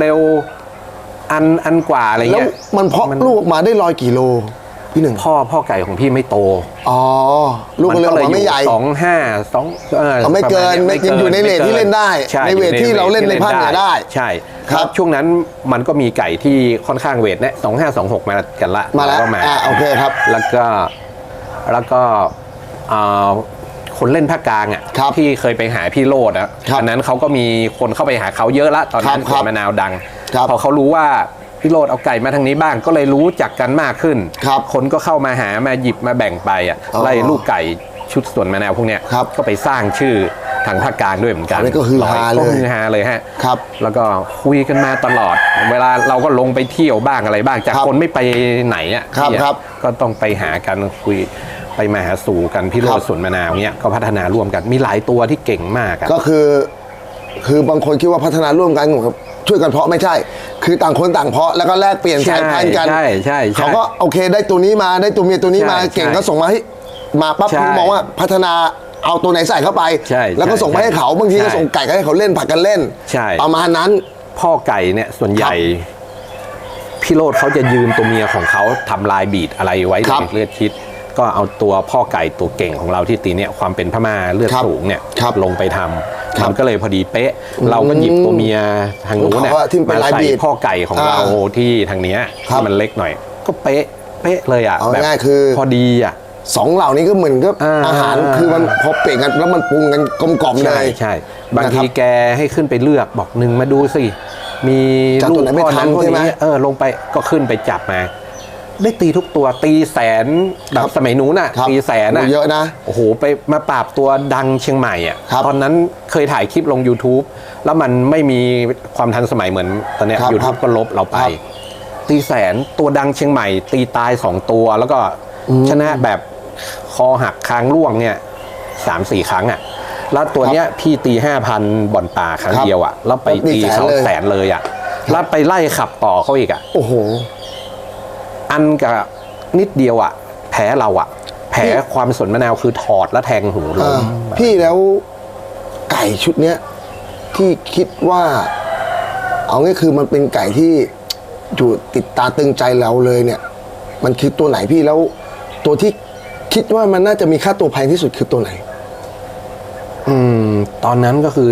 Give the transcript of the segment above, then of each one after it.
เร็วอันอันกว่าอะไรแล้วเงี้ยมันเพาะมันลูกออกมาได้ร้อยกิโลพี่หนึ่งพ่อพ่อไก่ของพี่ไม่โตอ๋อลูกก็เลยออกมาไม่ใหญ่ สองห้าสองเออเอาไม่เกินประาณไม่ยังอยู่ในเรทที่เล่นได้ช่ในเวทที่เราเล่นในภาคเหนือได้ใช่ครับช่วงนั้นมันก็มีไก่ที่ค่อนข้างเวทเนี่ยสองห้าสองหกมากันละมาแล้วก็มาอ่าโอเคครับ แล้วก็แล้วก็เอ่อ คนเล่นภาคกลางอะครับที่เคยไปหาพี่โรดอะครับอันนั้นเขาก็มีคนเข้าไปหาเขาเยอะละตอนนั้นครับครับมะนาวดัง ครับพอเขารู้ว่าพี่โรดเอาไก่มาทางนี้บ้างก็เลยรู้จักกันมากขึ้นครับคนก็เข้ามาหามาหยิบมาแบ่งไปอะอ๋อไล่ลูกไก่ชุดส่วนมะนาวพวกเนี้ยครับก็ไปสร้างชื่อทางภาคกลางด้วยเหมือนกันอันนี้ก็ฮือฮาเลย ก็ฮือฮาเลยฮะ ครับ แล้วก็คุยกันมาตลอด เวลาเราก็ลงไปเที่ยวบ้างอะไรบ้าง จากครับคนไม่ไปไหนอะครับพี่อะครับก็ต้องไปหากันคุย ไปมาหาสู่กันพี่โรครัดบสวนมะนาวเนี้ยก็พัฒนาร่วมกันมีหลายตัวที่เก่งมากอะก็คือ คือบางคนคิดว่าพัฒนาร่วมกันครับช่วยกันเพาะไม่ใช่ คือต่างคนต่างเพาะแล้วก็แลกเปลี่ยนใช่สายพันธุ์กันใช่ใช่ใช่ เขาก็โอเคได้ตัวนี้มาได้ตัวเมียตัวนี้มาใช่เก่งใช่ก็ส่งมาให้มาปั๊บใช่คุณมองว่าพัฒนาเอาตัวไหนใส่เข้าไป ใช่แล้วก็ส่งไปให้เขาบางทีก็ใช่ส่งไก่ก็ให้เขาเล่นผัดกันเล่นใช่ ประมาณนั้น พ่อไก่เนี่ยส่วนใหญ่ พี่โรดเขาจะยืมตัวเมียของเขาทำลายบีดอะไรไว้ครับ ในเลือดคิด ก็เอาตัวพ่อไก่ตัวเก่งของเราที่ตีเนี่ยความเป็นพม่าเลือดครับสูงเนี่ยครับลงไปทำครับมันก็เลยพอดีเป๊ะ เราก็หยิบตัวเมียทางนู้นเนี่ยเขาว่าที่เป็นมาลายใส่บีดพ่อไก่ของเราอ่าที่ทางเนี้ยครับที่มันเล็กหน่อย ก็เป๊ะเป๊ะเลยอะเอาแบบง่ายๆคือพอดีอะสองเหล่านี้ก็เหมือนกับอ่าอาหารคือมันพอเปลี่ยนกันแล้วมันปรุงกันกลมกล่อมเลใช่ยใช่บางทีนะครับแกให้ขึ้นไปเลือกบอกหนึ่งมาดูสิมีจับลูตัวกไหนไม่พ่อนั้นทันพวกใช่ไหมนี้เออลงไปก็ขึ้นไปจับมา ได้ตีทุกตัวตีแสนแบบสมัยนู้นอะครับตีแสนอะโอ้เยอะนะโอ้โหไปมาปราบตัวดังเชียงใหม่อะครับตอนนั้นเคยถ่ายคลิปลง YouTube แล้วมันไม่มีความทันสมัยเหมือนตอนเนี้ยครับยูคทูรับบก็ลบเราไปครับตีแสนตัวดังเชียงใหม่ ตีตายสองตัวแล้วก็ชนะแบบคอหักคางร่วงเนี่ยสามสี่ครั้งอะแล้วตัวเนี้ยพี่ตีห้าพันบ่อนป่าครั้งครับเดียวอะแล้วไปแล้วตีตีแสนเขาเลยแสนเลยอะแล้วไปไล่ขับต่อเขาอีกอะโอ้โห อันกับนิดเดียวอะแพ้เราอะแพ้ความสนมะนาวคือถอดแล้วแทงหูลอ่างพี่แล้วไก่ชุดเนี้ยที่คิดว่า เอางี้คือมันเป็นไก่ที่อยู่ติดตาตึงใจเราเลยเนี่ย มันคือตัวไหนพี่แล้วตัวที่คิดว่ามันน่าจะมีค่าตัวแพงที่สุดคือตัวไหน อืม ตอนนั้นก็คือ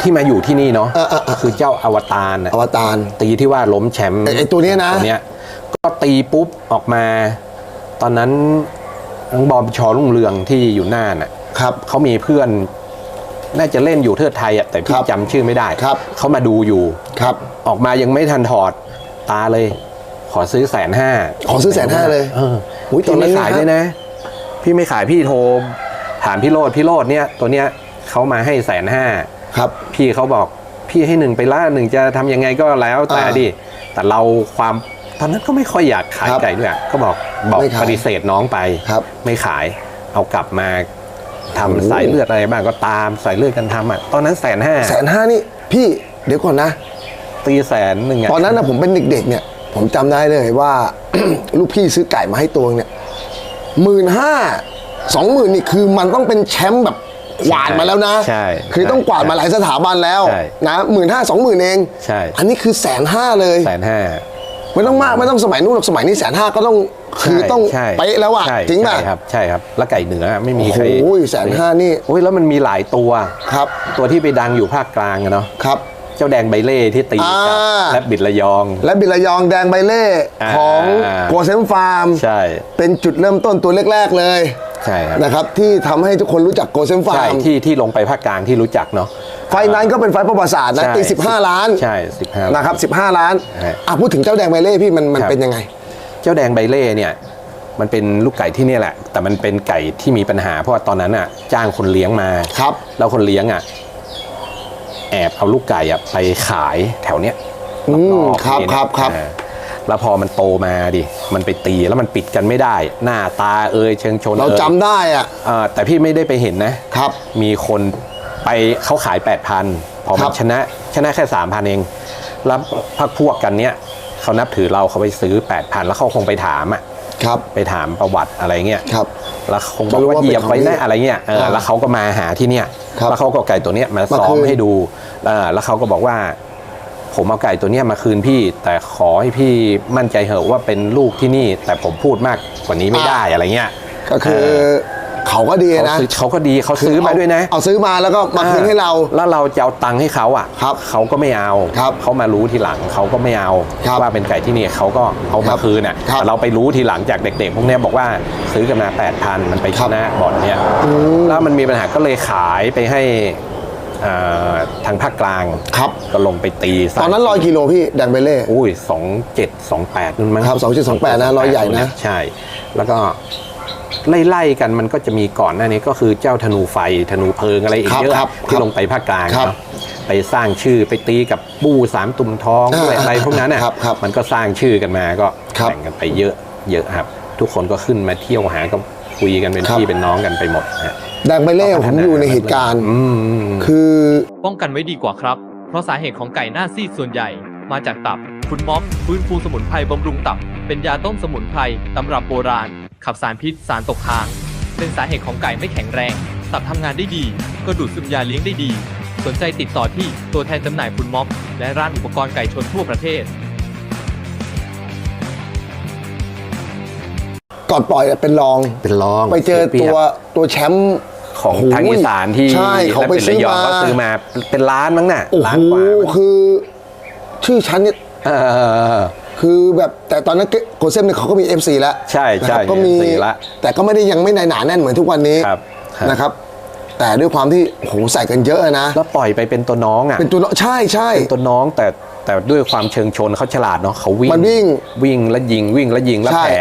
ที่มาอยู่ที่นี่เนาะเออเออเออคือเจ้าอวตารน่ะอวตารตีที่ว่าล้มแชมป์ไอ้ไอ้ตัวเนี้ยนะตัวเนี้ย ก็ตีปุ๊บออกมา ตอนนั้นน้องบอมชอรุ่งเรืองที่อยู่หน้าน่ะครับ เขามีเพื่อน น่าจะเล่นอยู่เทิดไทยอะแต่พี่ครับจำชื่อไม่ได้ครับ เขามาดูอยู่ ครับ ออกมายังไม่ทันถอดตาเลย ขอซื้อแสนห้าขอซื้อแสนห้าเลยเอออุ๊ยตอพี่นนั้ไม่นขายนะครับ ด้วยนะ พี่ไม่ขายพี่โทรถามพี่โรดพี่โรดเนี่ย ตัวเนี้ยเขามาให้แสนห้า ครับ พี่เขาบอกพี่ให้หนึ่งไปละหนึ่งจะทำยังไงก็แล้วแต่อ่าดิแต่เราความ ตอนนั้นก็ไม่ค่อยอยากขายครับไก่ด้วยอะก็บอกบอกไม่ขายปฏิเสธน้องไปครับไม่ขาย เอากลับมาทำโอ้โห สายเลือดอะไรบ้างก็ตามสายเลือดกันทำอะตอนนั้นแสนห้าแสนห้านี่พี่เดี๋ยวก่อนนะ ตีแสนหนึ่งอะตอนนั้นนะผมเป็นเด็กๆเนี่ย ผมจำได้เลยว่า ลูกพี่ซื้อไก่มาให้ตัวเนี่ยหมื่นห้าสองหมื่นนี่คือมันต้องเป็นแชมป์แบบกวาดมาแล้วนะใช่คือต้องกวาดมาหลายสถาบันแล้วใช่นะหมื่นห้าสองหมื่นเองใช่ อันนี้คือแสนห้าเลย แสนห้า ไม่ต้องมากไม่ต้องสมัยนู้นหรอกสมัยนี้แสนห้าก็ต้องคือต้องใช่เป๊ะแล้วอะใช่จริงป่ะใช่ครับใช่ครับ แล้วไก่เหนือไม่มีโอ้ใครโหแสนห้านี่โอ้ยแล้วมันมีหลายตัวครับ ตัวที่ไปดังอยู่ภาคกลางอะเนาะครับเจ้าแดงใบเล่ที่ตีกับอ่าและบิดระยอง และบิลยองแดงใบเล่อ่าของโกเซมฟาร์มใช่เป็นจุดเริ่มต้นตัวแรก ๆ เลย ใช่ครับนะครับที่ทำให้ทุกคนรู้จักโกเซมฟาใช่ร์มที่ที่ลงไปภาคกลางที่รู้จักเนาะไฟนั้นก็เป็นไฟประวัติศาสตร์นะใช่ตี15 ล้านใช่สิบห้านะครับ 15 ล้านใช่อะพูดถึงเจ้าแดงใบเล่พี่มันมันครับ เป็นยังไง เจ้าแดงใบเล่เนี่ยมันเป็นลูกไก่ที่เนี่ยแหละ แต่มันเป็นไก่ที่มีปัญหา เพราะว่าตอนนั้นอะ จ้างคนเลี้ยงมาครับ แล้วคนเลี้ยงอะ แอบเอาลูกไก่อะไปขายแถวเนี้ยอืมรอบๆครับนี่ครับครับ อ่า แล้วพอมันโตมาดิ มันไปตีแล้วมันปิดกันไม่ได้ หน้าตาเอยเชิงชนเราอยจำได้อะ เอ่อแต่พี่ไม่ได้ไปเห็นนะ ครับ มีคนไปเขาขาย 8,000 พอมัครันบชนะชนะแค่ 3,000 เอง แล้วพักพวกกันเนี้ยเขานับถือเราเขาไปซื้อ 8,000 แล้วเขาคงไปถามอะครับ ไปถามประวัติอะไรเงี้ยครับ แล้วคงบอจะกรู้ว่าว่าเหยียบไว้เป็นของนะอะไรเงี้ยเอออ่าแล้วเขาก็มาหาที่เนี่ยครับแล้วเขาก็เอาไก่ตัวเนี้ยมามาซ้อมคืน ให้ดูเออแล้วเขาก็บอกว่า ผมเอาไก่ตัวเนี้ยมาคืนพี่ แต่ขอให้พี่มั่นใจเหอะว่าเป็นลูกที่นี่ แต่ผมพูดมากกว่านี้ไม่ได้อะไรเงี้ยก็คือเขาก็ดีเขานะซื้อเขาก็ดีเขาซื้อมาด้วยนะ เอาซื้อมาแล้วก็มาคืนให้เรา แล้วเราจะเอาตังค์ให้เขาอะครับเขาก็ไม่เอาครับเขามารู้ทีหลังเขาก็ไม่เอาครับว่าเป็นไก่ที่นี่เขาก็เอาครัมาบคืนอะครับแต่เราไปรู้ทีหลังจากเด็ก ๆ พวกเนี้ยบอกว่าซื้อกันมา8,000มันไปคชรับนะบ่อนเนี้ยแล้วมันมีปัญหาก็เลยขายไปให้อ่า ทางภาคกลางครับก็ลงไปตีสร้างตอนนั้นร้อยกิโลพี่แดงเบเล่อุ้ยสองเจ็ดสองแปดนั่นมั้งครับ2728นะร้อยใหญ่นะใช่ แล้วก็ไล่ๆกันมันก็จะมีก่อนหน้านี้ก็คือเจ้าธนูไฟธนูเพลิงอะไรอีคกรับเยอะครับที่ครับลงไปภาคกลางครับเนอะไปสร้างชื่อไปตีกับปู้สามตุ่มทองอ่าด้วยอะไรพวกนั้นน่ะครับครับมันก็สร้างชื่อกันมาก็ครับแข่งกันไปเยอะเยอะครับ ทุกคนก็ขึ้นมาเที่ยวหาก็ คุยกันเป็นครับพี่เป็นน้องกันไปหมดฮะแดงเบเล่ผมอยู่ในเหตุการณ์อืมอืมคือป้องกันไว้ดีกว่าครับ เพราะสาเหตุของไก่หน้าซีดส่วนใหญ่ มาจากตับ คุณม็อบฟื้นฟูสมุนไพรบำรุงตับ เป็นยาต้มสมุนไพรตำรับโบราณ ขับสารพิษสารตกค้าง เป็นสาเหตุของไก่ไม่แข็งแรง ตับทำงานได้ดี ก็ดูดซึมยาเลี้ยงได้ดี สนใจติดต่อที่ตัวแทนจำหน่ายคุณม็อบ และร้านอุปกรณ์ไก่ชนทั่วประเทศ ก่อนปล่อยเป็นรองเป็นรองไปเจอปรีตัยวบตัวแชมป์ของโโหทางอีสานที่ใช่เขาไปและซื้อระยงมาก็ซื้อมาเป็นล้านมั้งน่ะโอ้ล้าโหนกว่ามั้งคือ ชื่อชั้นเนี่ยเออคือแบบแต่ตอนนั้นโกเซมเนี่ยเขาก็มี FC แล้วใช่ใช่นะครับก็มีมี FC ละแต่ก็ไม่ได้ยังไม่หนาแน่นเหมือนทุกวันนี้ครับครับนะครับ แต่ด้วยความที่โอ้โหใส่กันเยอะนะแล้วปล่อยไปเป็นตัวน้องอะเป็นตัวเนาะใช่ใช่เป็นตัวน้องแต่ แต่ด้วยความเชิงชนเขาฉลาดเนาะเขาวิ่งมันวิ่งวิ่งแล้วยิงวิ่งแล้วยิงแล้วใช่ แผล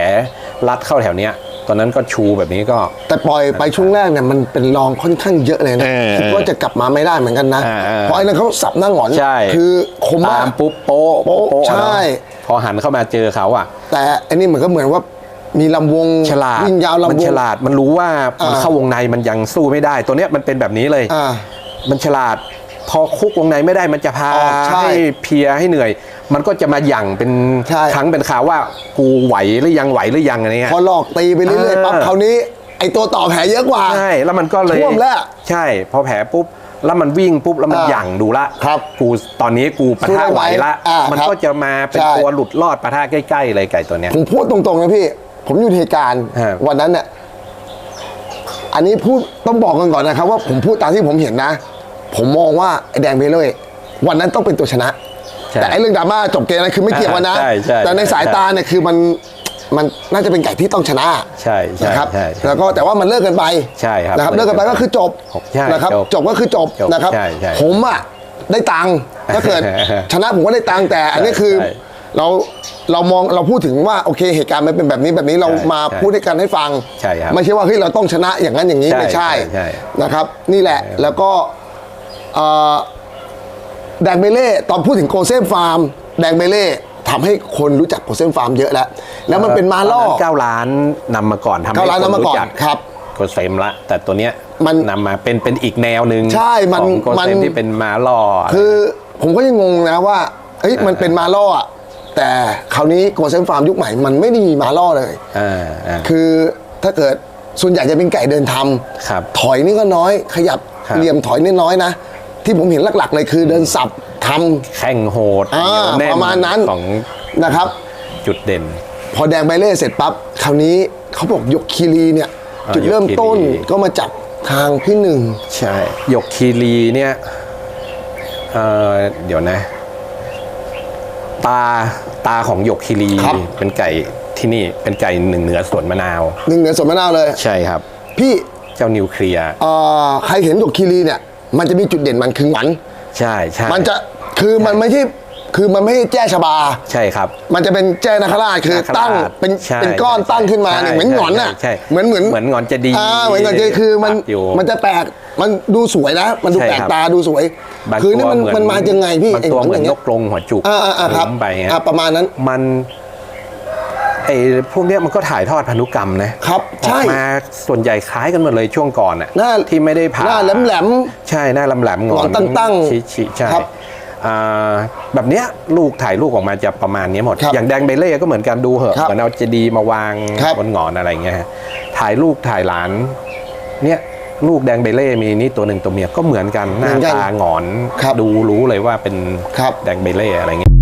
รัดเข้าแถวเนี้ย ตอนนั้นก็ชูแบบนี้ก็ แต่ปล่อยไปช่วงแรกเนี่ยมันเป็นรองค่อนข้างเยอะเลยนะเออคิดว่าจะกลับมาไม่ได้เหมือนกันนะอ่าอ่าเพราะไอ้นั่นเขาสับหน้าหงอนใช่คือคมมาตากมปุ๊บโป๊ะโป๊ะโป๊ะใช่ เนอะพอหันเข้ามาเจอเขาอะ แต่อันนี้เหมือนก็เหมือนว่ามีลำวงฉลาดวิ่งยาวมันลำวงฉลาดมันรู้ว่ามันอ่า เข้าวงในมันยังสู้ไม่ได้ ตัวเนี้ยมันเป็นแบบนี้เลย อ่า มันฉลาด พอคุกวงในไม่ได้มันจะพาออกใช่ให้เพลียให้เหนื่อย มันก็จะมาหยั่งเป็นใช่ ครั้งเป็นข่าวว่ากูไหวหรือยังไหวหรือยังอะไรเงี้ย พอหลอกตีไปเรื่อยๆปั๊บเออ คราวนี้ไอ้ตัวต่อแผลเยอะกว่า ใช่แล้วมันก็เลยท่วมแล้วใช่ พอแผลปุ๊บแล้วมันวิ่งปุ๊บแล้วมันอ่าหยั่งดูละครับกูตอนนี้กูปะสู้ทะได้ไหวละอ่ามัมันครับก็จะมาเป็นใช่ ตัวหลุดรอดปะทะใกล้ๆเลยไก่ตัวเนี้ย ผมพูดตรงๆนะพี่ ผมอยู่ในเหตุการณ์ครับวันนั้นเนี่ยอันนี้พูดต้องบอกกันก่อนนะครับ ว่าผมพูดตามที่ผมเห็นนะ ผมมองว่าไอ้แดงเพลเลยวันนั้นต้องเป็นตัวชนะใช่แต่ไอ้เรื่องดราม่าจบเกมนั้นคือไม่เกี่ยวกันนะใช่ใช่แต่ในสายตาเนี่ยคือมันมันน่าจะเป็นไก่ที่ต้องชนะ ใช่ใช่นะครับใช่ใช่แล้วก็แต่ว่ามันเลิกกันไปใช่ครับนะครับเลิกกันไปก็คือจบใช่นะครับจบจบก็คือจบจบนะครับใช่ใช่ผมอะได้ตังค์ถ้าเกิดชนะผมก็ได้ตังค์แต่อันนี้คือใช่เราเรามองเราพูดถึงว่าโอเคเหตุการณ์มันเป็นแบบนี้แบบนี้เราใช่มาใช่พูดให้กันให้ฟังใช่ครับไม่ใช่ว่าเฮ้ยเราต้องชนะอย่างนั้นอย่างนี้ใช่ไม่ใช่ใช่ใช่นะครับ นี่แหละแล้วก็เอ่อ แดงเบเล่ตอนพูดถึงโกเซมฟาร์ม แดงเบเล่ทำให้คนรู้จักโกเซมฟาร์มเยอะแล้ว แล้วมันเป็นมาล่อตนนั้นเก้าล้านนำมาก่อนทำให้เก้าล้านคนนำมาก่อนรู้จักครับโกเซมละ แต่ตัวเนี้ยมันนำมาเป็นเป็นอีกแนวหนึ่งใช่มันของโกมัเซมนที่เป็นมาล่อคือผมก็ยังงงนะว่าเฮ้ยมันเป็นมาล่ออะแต่คราวนี้โกเซมฟาร์มยุคใหม่มันไม่ได้มีมาล่อเลยอ่าอ่าคือถ้าเกิดส่วนใหญ่จะเป็นไก่เดินทำครับถอยนี่ก็น้อย ขยับครับเหลี่ยมถอยนี่น้อยนะ ที่ผมเห็นหลักๆเลยคือเดินสับทำแข่งโหดอ่าเหนียวแน่นประมาณนั้นของนะครับจุดเด่น พอแดงใบเล่เสร็จปั๊บคราวนี้เขาบอกยกคีรีเนี่ยอ่าจุดเริ่มต้นยกคีรีก็มาจากทางพี่หนึ่งใช่หยกคีรีเนี่ยเอ่อเดี๋ยวนะ ตาตาของหยกคีรีครับเป็นไก่ที่นี่เป็นไก่หนึ่งเหนือสวนมะนาวหนึ่งเหนือสวนมะนาวเลย ใช่ครับ พี่เจ้านิวเคลียร์เอ่อใครเห็นยกคีรีเนี่ย มันจะมีจุดเด่นมันคือหวันใช่ใช่มันจะคือมันไม่ใช่คือมันไม่ใช่แจ้ชบา ใช่ครับ มันจะเป็นแจ้นาคราชคือนาคราชตั้งเป็นใช่เป็นก้อนใช่ตั้งขึ้นมาใช่เนี่ยเหมือนหงอนน่ะใช่ใช่เหมือนเหมือนเหมือนหงอนเจดีย์อ่าเหมือนหงอนเจดีย์คือมันปักอยู่มันจะแปลกมันดูสวยนะ มันดูใช่แปลกครับตาดูสวยบางคือตัวนี่มันเหมือนมันมายังไงพี่บางไอ้ตัวหงอนเหมืออนย่างนเงี้ยกกรงหัวจุกอ่าอ่าอ่าครับล้มไปฮะอ่าประมาณนั้นมัน ไอ้พวกเนี้ยมันก็ถ่ายทอดพันธุกรรมนะครับอใช่อกมาส่วนใหญ่คล้ายกันหมดเลยช่วงก่อนอะหน้าที่ไม่ได้ผ่าหน้าแหลมใช่หน้าแหลมๆงหงออนนตั้งๆชี้ชี้ใช่ครับอ่าแบบเนี้ยลูกถ่ายลูกออกมาจะประมาณเนี้ยหมด ครับอย่างแดงเบเล่ก็เหมือนกันดูเหอะครับเหมือนเอาเจดีย์มาวางครับ บนหงอนอะไรเงี้ยฮะถ่ายลูกถ่ายหลาน เนี่ยลูกแดงเบเล่มีนี่ตัวหนึ่งตัวเมียก็เหมือนกันหน้าเหมือนกันตาหงอน ครับดูรู้เลยว่าเป็นครับ แดงเบเล่อะไรเงี้ย